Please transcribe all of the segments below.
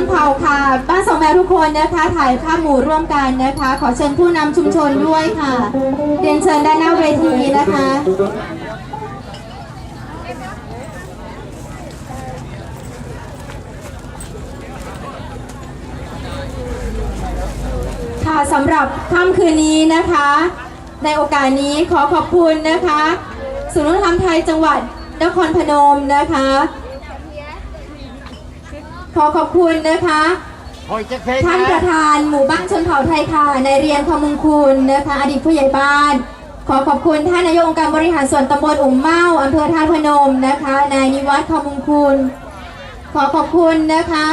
นเผ่าค่ะบ้านสองแมวทุกคนนะคะถ่ายภาพหมู่ร่วมกันนะคะ ขอเชิญผู้นำชุมชนด้วยค่ะเรียนเชิญด้านหน้าเวทีนะคะค่ะสำหรับค่ำคืนนี้นะคะ ในโอกาสนี้ขอขอบคุณนะคะ ศูนย์วัฒนธรรมไทยจังหวัดนครพนมนะคะ ขอขอบคุณนะคะท่านประธานหมู่บ้านชนเผ่าไทยค่ะในายเรียนคำมงคุณนะคะอดีตผู้ใหญ่บ้าน ขอขอบคุณท่านนายกองค์การบริหารส่วนตำบลอุ่มเมาอำเภอท่าตุพนมนะคะนายนิวัฒน์คำมงคุณขอขอบคุณนะคะ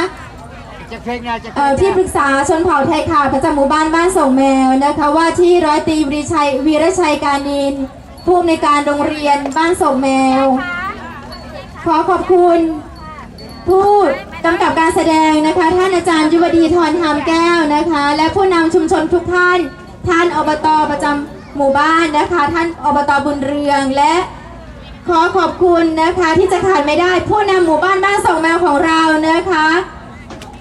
จะเพลงนะจะเพลเอ่องที่ปรึกษาชนเผ่าไทยค่ะประจำหมู่บ้านบ้านส่งแมวนะคะว่าที่ร้อยตรีวีรชัยวีรชัยการนินผู้อำนวยการโรงเรียนบ้านส่งแมว ขอขอบคุณผู้ กำกับการแสดงนะคะ ท่านอาจารย์ยุวดีทรธรรมแก้วนะคะ และผู้นำชุมชนทุกท่าน ท่านอบตประจำหมู่บ้านนะคะ ท่านอบตบุญเรืองและขอขอบคุณนะคะที่จะขาดไม่ได้ ผู้นำหมู่บ้านบ้านส่งแมวของเรานะคะ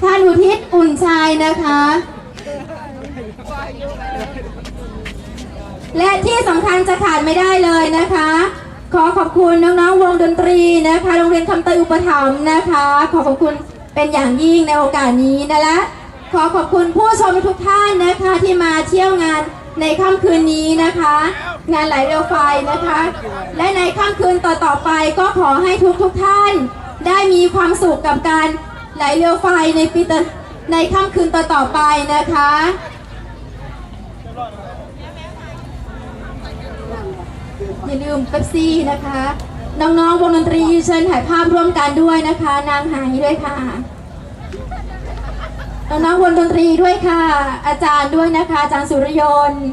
ท่านอุทิศอุ่นชัยนะคะ และที่สำคัญจะขาดไม่ได้เลยนะคะ ขอขอบคุณน้องๆวงดนตรีนะคะ โรงเรียนคำเตยอุปถัมภ์นะคะ ขอขอบคุณ เป็นอย่างยิ่งในโอกาสนี้นะและขอขอบคุณผู้ชมทุกท่านนะคะที่มาเที่ยวงานในค่ำคืนนี้นะคะ งานไหลเรือไฟนะคะ และในค่ำคืนต่อๆไปก็ขอให้ทุกๆท่าน ได้มีความสุขกับการไหลเรือไฟในปีตในค่ำคืนต่อๆไปนะคะ อย่าลืมเป๊ปซี่นะคะ น้องๆวงดนตรีเชิญถ่ายภาพร่วมกันด้วยนะคะ นางหายด้วยค่ะน้องๆวงดนตรีด้วยค่ะ อาจารย์ด้วยนะคะ อาจารย์สุรยนต์